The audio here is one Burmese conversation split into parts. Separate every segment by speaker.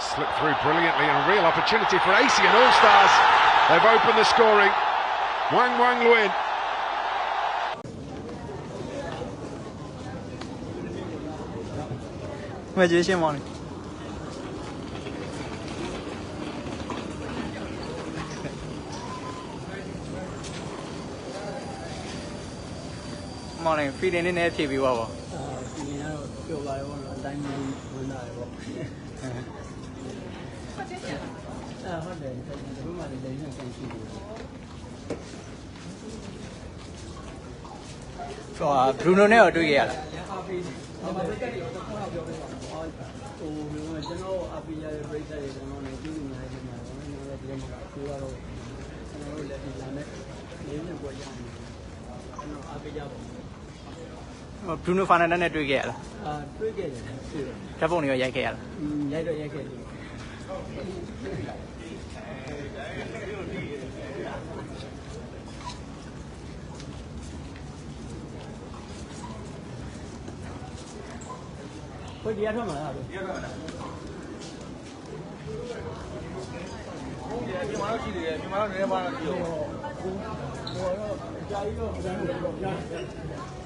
Speaker 1: Slipped through brilliantly and a real opportunity for AC and All Stars. They've opened the scoring. Wang Wang Luin.
Speaker 2: Vai direção, morning. Morning, feeding in native, you are. မောင်းနေဖီတင်နေနေဖြည့်ပြီးသွားပါ
Speaker 3: အာဒီနေ့ကတော့ပြောပါရောအတိုင်းမင်းဝင်လာတယ်ပေါ့အာဟုတ်တယ်ဒီဘက်မှာလည်းလိမ့်နေကန်ရှိတယ်
Speaker 2: ဟိုဟာဘရူနိုနဲ့တော့တွေ့ခဲ့ရလား
Speaker 3: အမဘက်ကတွေတော့ခေါက်ပြောပေးပါဟိုမျိုးကျွန်တော်အပီရရဲ့ပြိတ္တတွေကျွန်တော်လည်းကြည့်နေရတယ်မှာကျွန်တော်လည်းဒီမှာကိုကတော့ကျွန်တော်တို့လည်းဒီလာနဲ့လေးနှစ်ပွဲရအောင်ကျွန်တော်အပီရပေါ့
Speaker 2: ဟို ဘရူနိုဖာနန်ဒက်နဲ့တွေ့ခဲ့ရလား
Speaker 3: အာတွေ့ခဲ့တယ်တွေ့တယ်
Speaker 2: ဓာတ်ပုံတွေရောရိုက်ခဲ့ရလား
Speaker 3: ရိုက်တော့ရိုက်ခဲ့တယ်ကိုဒီရထွက်မှာလားဒီရထွက်မှာမြန်မာတော့ရှိတယ်မြန်မာတော့နည်းနည်းပါတော့ရှိရောဟိုတော့ကြာကြီးတော့အတိုင်းတော့ရတယ်ကျွန်တော်တရားလို့ပြောပြ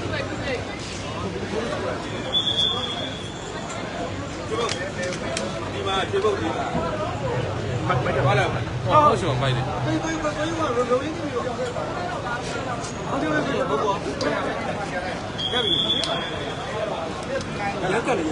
Speaker 3: 快快点，
Speaker 2: 快来快！啊，多少块
Speaker 3: 的？可以可以？能能行不？啊，对对对，好多。再来再来一，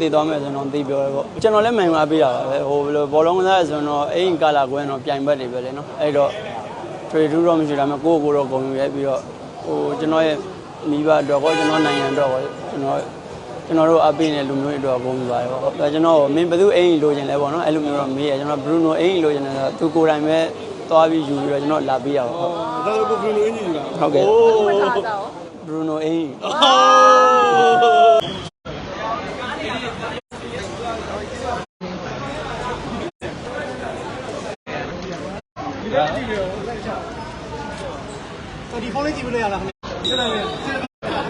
Speaker 3: တည်သွားမယ်ဆိုတော့တည်ပြောရပေါ့ကျွန်တော်လည်းမှန်ပါပေးတာပါပဲဟိုဘယ်လိုဘောလုံးကစားရဆိုတော့အိမ်ကာလာကွင်းတော့ပြိုင်ဘက်တွေပဲလေနော်အဲ့တော့ trade တော့မရှိဒါပေမဲ့ကိုယ့်ကိုယ်တော့ဂုဏ်ယူရဲပြီးတော့ဟိုကျွန်တော်ရဲ့ မိဘအတွက်ကောကျွန်တော်နိုင်ငံအတွက်ကောကျွန်တော်ကျွန်တော်တို့အပေးနေလူမျိုးတွေအတွက်ဂုဏ်ယူပါတယ်ပေါ့ဒါကျွန်တော်မင်းဘယ်သူအိမ်လိုချင်လဲပေါ့နော်အဲ့လိုမျိုးတော့မေးရကျွန်တော် Bruno အိမ်လိုချင်တယ်ဆိုတော့သူကိုယ်တိုင်ပဲသွားပြီးယူပြီးတော့ကျွန်တော်လာပေးရပါပေါ့
Speaker 4: ဒါတော့ကိုဘရူနိုအင်ဂျီလား
Speaker 3: ဟုတ်ကဲ့
Speaker 4: အိုး
Speaker 3: Bruno အိမ်
Speaker 4: ဒီဖုန်းလေးကြည့်လို့ရလား 知道没？啊。